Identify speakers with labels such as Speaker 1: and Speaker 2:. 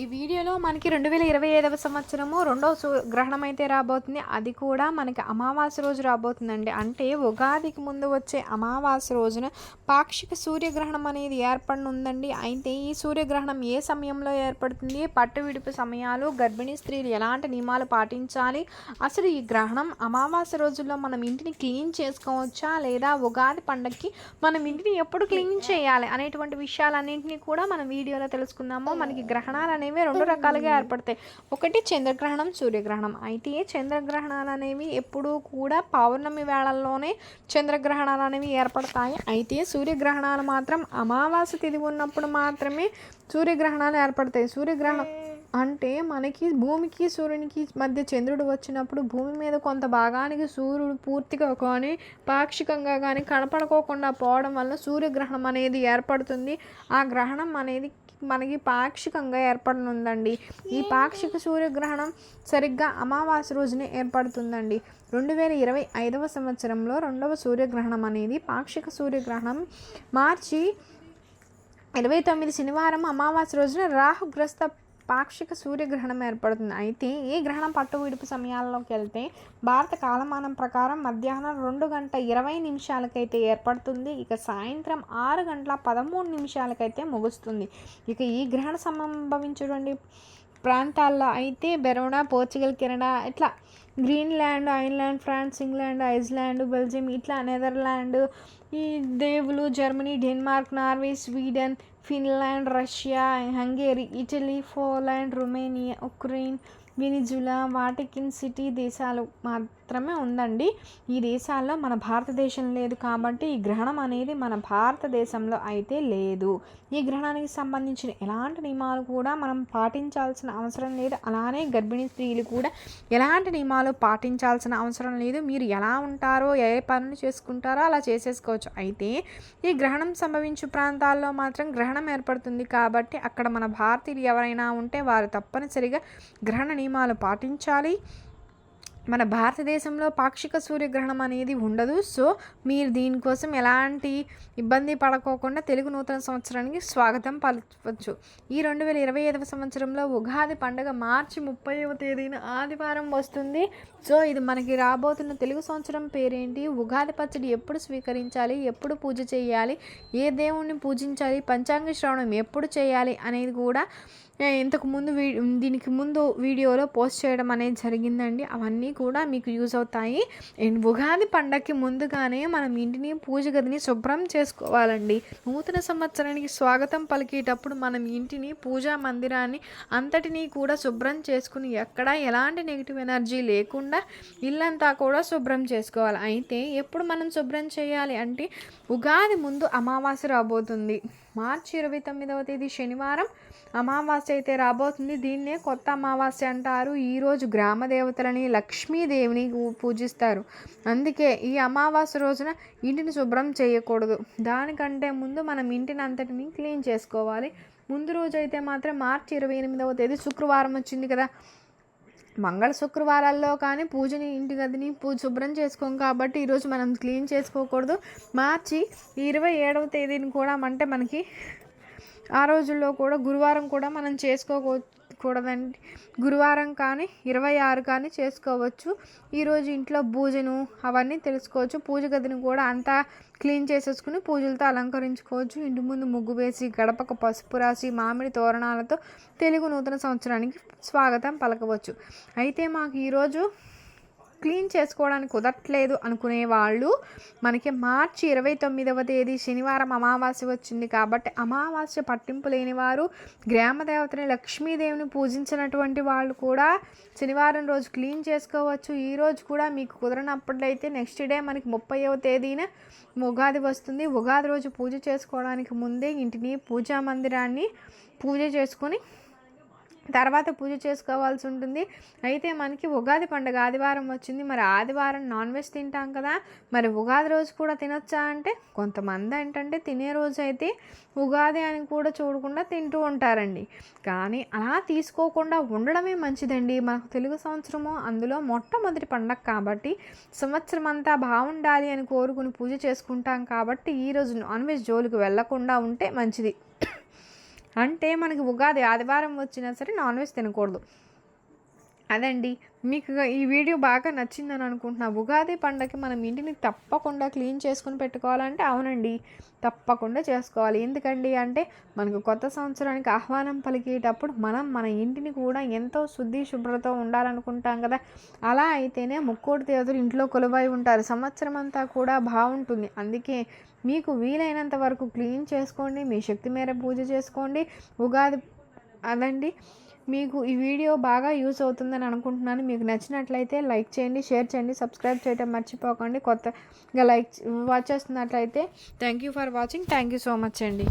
Speaker 1: ఈ వీడియోలో మనకి రెండు వేల ఇరవై ఐదవ సంవత్సరము రెండవ గ్రహణం అయితే రాబోతుంది. అది కూడా మనకి అమావాస్య రోజు రాబోతుందండి. అంటే ఉగాదికి ముందు వచ్చే అమావాస్య రోజున పాక్షిక సూర్యగ్రహణం అనేది ఏర్పడనుందండి. అయితే ఈ సూర్యగ్రహణం ఏ సమయంలో ఏర్పడుతుంది? పట్టు విడుపు సమయాలు గర్భిణీ స్త్రీలు ఎలాంటి నియమాలు పాటించాలి? అసలు ఈ గ్రహణం అమావాస్య రోజుల్లో మనం ఇంటిని క్లీన్ చేసుకోవచ్చా? లేదా ఉగాది పండగకి మనం ఇంటిని ఎప్పుడు క్లీన్ చేయాలి? అనేటువంటి విషయాలన్నింటినీ కూడా మనం వీడియోలో తెలుసుకుందాము. మనకి గ్రహణాలు అనేవి రెండు రకాలుగా ఏర్పడతాయి. ఒకటి చంద్రగ్రహణం సూర్యగ్రహణం. అయితే చంద్రగ్రహణాలు అనేవి ఎప్పుడూ కూడా పౌర్ణమి వేళల్లోనే చంద్రగ్రహణాలు అనేవి ఏర్పడతాయి. అయితే సూర్యగ్రహణాలు మాత్రం అమావాస్య తిథి ఉన్నప్పుడు మాత్రమే సూర్యగ్రహణాలు ఏర్పడతాయి. సూర్యగ్రహణం అంటే మనకి భూమికి సూర్యునికి మధ్య చంద్రుడు వచ్చినప్పుడు భూమి మీద కొంత భాగానికి సూర్యుడు పూర్తిగా కానీ పాక్షికంగా కానీ కనపడుకోకుండా పోవడం వల్ల సూర్యగ్రహణం అనేది ఏర్పడుతుంది. ఆ గ్రహణం అనేది మనకి పాక్షికంగా ఏర్పడనుందండి. ఈ పాక్షిక సూర్యగ్రహణం సరిగ్గా అమావాస్య రోజునే ఏర్పడుతుందండి. రెండు వేల ఇరవై ఐదవ సంవత్సరంలో రెండవ సూర్యగ్రహణం అనేది పాక్షిక సూర్యగ్రహణం. మార్చి ఇరవై తొమ్మిది శనివారం అమావాస్య రోజున రాహుగ్రస్త పాక్షిక సూర్యగ్రహణం ఏర్పడుతుంది. అయితే ఈ గ్రహణం పట్టు విడుపు సమయాల్లోకి వెళ్తే భారత కాలమానం ప్రకారం మధ్యాహ్నం రెండు గంట ఇరవై నిమిషాలకైతే ఏర్పడుతుంది. ఇక సాయంత్రం ఆరు గంటల పదమూడు నిమిషాలకైతే ముగుస్తుంది. ఇక ఈ గ్రహణ సంభవించడండి ప్రాంతాల్లో అయితే బెరోనా పోర్చుగల్ కెనడా ఇట్లా Greenland Ireland France England Iceland Belgium ఇట్లా నెదర్లాండ్ ఈ దేవులు Germany Denmark Norway Sweden Finland Russia Hungary Italy Poland Romania Ukraine Venezuela Vatican City దేశాలు మాత్రమే ఉందండి. ఈ దేశాల్లో మన భారతదేశం లేదు కాబట్టి ఈ గ్రహణం అనేది మన భారతదేశంలో అయితే లేదు. ఈ గ్రహణానికి సంబంధించిన ఎలాంటి నియమాలు కూడా మనం పాటించాల్సిన అవసరం లేదు. అలానే గర్భిణీ స్త్రీలు కూడా ఎలాంటి నియమాలు పాటించాల్సిన అవసరం లేదు. మీరు ఎలా ఉంటారో ఏ పనులు చేసుకుంటారో అలా చేసేసుకోవచ్చు. అయితే ఈ గ్రహణం సంభవించు ప్రాంతాల్లో మాత్రం గ్రహణం ఏర్పడుతుంది కాబట్టి అక్కడ మన భారతీయులు ఎవరైనా ఉంటే వారు తప్పనిసరిగా గ్రహణ నియమాలు పాటించాలి. మన భారతదేశంలో పాక్షిక సూర్యగ్రహణం అనేది ఉండదు. సో మీరు దీనికోసం ఎలాంటి ఇబ్బంది పడకోకుండా తెలుగు నూతన సంవత్సరానికి స్వాగతం పలవచ్చు ఈ రెండు వేల ఇరవై ఐదవ సంవత్సరంలో ఉగాది పండుగ మార్చి ముప్పైవ తేదీన ఆదివారం వస్తుంది. సో ఇది మనకి రాబోతున్న తెలుగు సంవత్సరం పేరేంటి? ఉగాది పచ్చడి ఎప్పుడు స్వీకరించాలి? ఎప్పుడు పూజ చేయాలి? ఏ దేవుణ్ణి పూజించాలి? పంచాంగ శ్రవణం ఎప్పుడు చేయాలి అనేది కూడా ఇంతకు ముందు వీ దీనికి ముందు వీడియోలో పోస్ట్ చేయడం అనేది జరిగిందండి. అవన్నీ కూడా మీకు యూజ్ అవుతాయి. అండ్ ఉగాది పండగకి ముందుగానే మనం ఇంటిని పూజ గదిని శుభ్రం చేసుకోవాలండి. నూతన సంవత్సరానికి స్వాగతం పలికేటప్పుడు మనం ఇంటిని పూజా మందిరాన్ని అంతటినీ కూడా శుభ్రం చేసుకుని ఎక్కడ ఎలాంటి నెగిటివ్ ఎనర్జీ లేకుండా ఇల్లంతా కూడా శుభ్రం చేసుకోవాలి. అయితే ఎప్పుడు మనం శుభ్రం చేయాలి అంటే ఉగాది ముందు అమావాస్య రాబోతుంది. మార్చి ఇరవై తొమ్మిదవ తేదీ శనివారం. అమావాస్య అయితే రాబోతుంది. దీన్నే కొత్త అమావాస్య అంటారు. ఈరోజు గ్రామ దేవతలని లక్ష్మీదేవిని పూజిస్తారు. అందుకే ఈ అమావాస్య రోజున ఇంటిని శుభ్రం చేయకూడదు. దానికంటే ముందు మనం ఇంటిని అంతటిని క్లీన్ చేసుకోవాలి. ముందు రోజు అయితే మాత్రం మార్చి ఇరవై ఎనిమిదవ తేదీ శుక్రవారం వచ్చింది కదా. మంగళ శుక్రవారాల్లో కానీ పూజని ఇంటి గదిని పూజ శుభ్రం చేసుకోం కాబట్టి ఈరోజు మనం క్లీన్ చేసుకోకూడదు. మార్చి ఇరవై ఏడవ తేదీని కూడా అంటే మనకి ఆ రోజుల్లో కూడా గురువారం కూడా మనం చేసుకోకూడదండి. గురువారం కానీ ఇరవై ఆరు కానీ చేసుకోవచ్చు. ఈరోజు ఇంట్లో పూజను అవన్నీ తెలుసుకోవచ్చు. పూజ గదిని కూడా అంతా క్లీన్ చేసేసుకుని పూజలతో అలంకరించుకోవచ్చు. ఇంటి ముందు ముగ్గు వేసి గడపకు పసుపు రాసి మామిడి తోరణాలతో తెలుగు నూతన సంవత్సరానికి స్వాగతం పలకవచ్చు. అయితే మాకు ఈరోజు క్లీన్ చేసుకోవడానికి కుదరట్లేదు అనుకునే వాళ్ళు మనకి మార్చి ఇరవై తొమ్మిదవ తేదీ శనివారం అమావాస్య వచ్చింది కాబట్టి అమావాస్య పట్టింపు లేని వారు గ్రామదేవతని లక్ష్మీదేవిని పూజించినటువంటి వాళ్ళు కూడా శనివారం రోజు క్లీన్ చేసుకోవచ్చు. ఈ రోజు కూడా మీకు కుదరనప్పుడైతే నెక్స్ట్ డే మనకి ముప్పైవ తేదీన ఉగాది వస్తుంది. ఉగాది రోజు పూజ చేసుకోవడానికి ముందే ఇంటిని పూజా మందిరాన్ని పూజ చేసుకొని తర్వాత పూజ చేసుకోవాల్సి ఉంటుంది. అయితే మనకి ఉగాది పండుగ ఆదివారం వచ్చింది. మరి ఆదివారం నాన్ వెజ్ తింటాం కదా. మరి ఉగాది రోజు కూడా తినొచ్చా అంటే కొంతమంది ఏంటంటే తినే రోజు అయితే ఉగాది అని కూడా చూడకుండా తింటూ ఉంటారండి. కానీ అలా తీసుకోకుండా ఉండడమే మంచిదండి. మనకు తెలుగు సంవత్సరము అందులో మొట్టమొదటి పండగ కాబట్టి సంవత్సరం అంతా బాగుండాలి అని కోరుకుని పూజ చేసుకుంటాం కాబట్టి ఈరోజు నాన్ వెజ్ జోలికి వెళ్ళకుండా ఉంటే మంచిది. అంటే మనకి ఉగాది ఆదివారం వచ్చినా సరే నాన్ వెజ్ తినకూడదు. అదండి. మీకు ఈ వీడియో బాగా నచ్చిందని అనుకుంటున్నా. ఉగాది పండగకి మనం ఇంటిని తప్పకుండా క్లీన్ చేసుకుని పెట్టుకోవాలంటే అవునండి. తప్పకుండా చేసుకోవాలి. ఎందుకండి అంటే మనకు కొత్త సంవత్సరానికి ఆహ్వానం పలికేటప్పుడు మనం మన ఇంటిని కూడా ఎంతో శుద్ధి శుభ్రత ఉండాలనుకుంటాం కదా. అలా అయితేనే ముక్కోటి దేవతలు ఇంట్లో కొలువై ఉంటారు. సంవత్సరం అంతా కూడా బాగుంటుంది. అందుకే మీకు వీలైనంత వరకు క్లీన్ చేసుకోండి. మీ శక్తి మేర పూజ చేసుకోండి. ఉగాది అదండి. మీకు ఈ వీడియో బాగా యూస్ అవుతుందని అనుకుంటున్నాను. మీకు నచ్చినట్లయితే లైక్ చేయండి షేర్ చేయండి సబ్స్క్రైబ్ చేయడం మర్చిపోకండి. కొత్తగా లైక్ వాచ్ చేస్తున్నట్లయితే thank you for watching. Thank you so much అండి.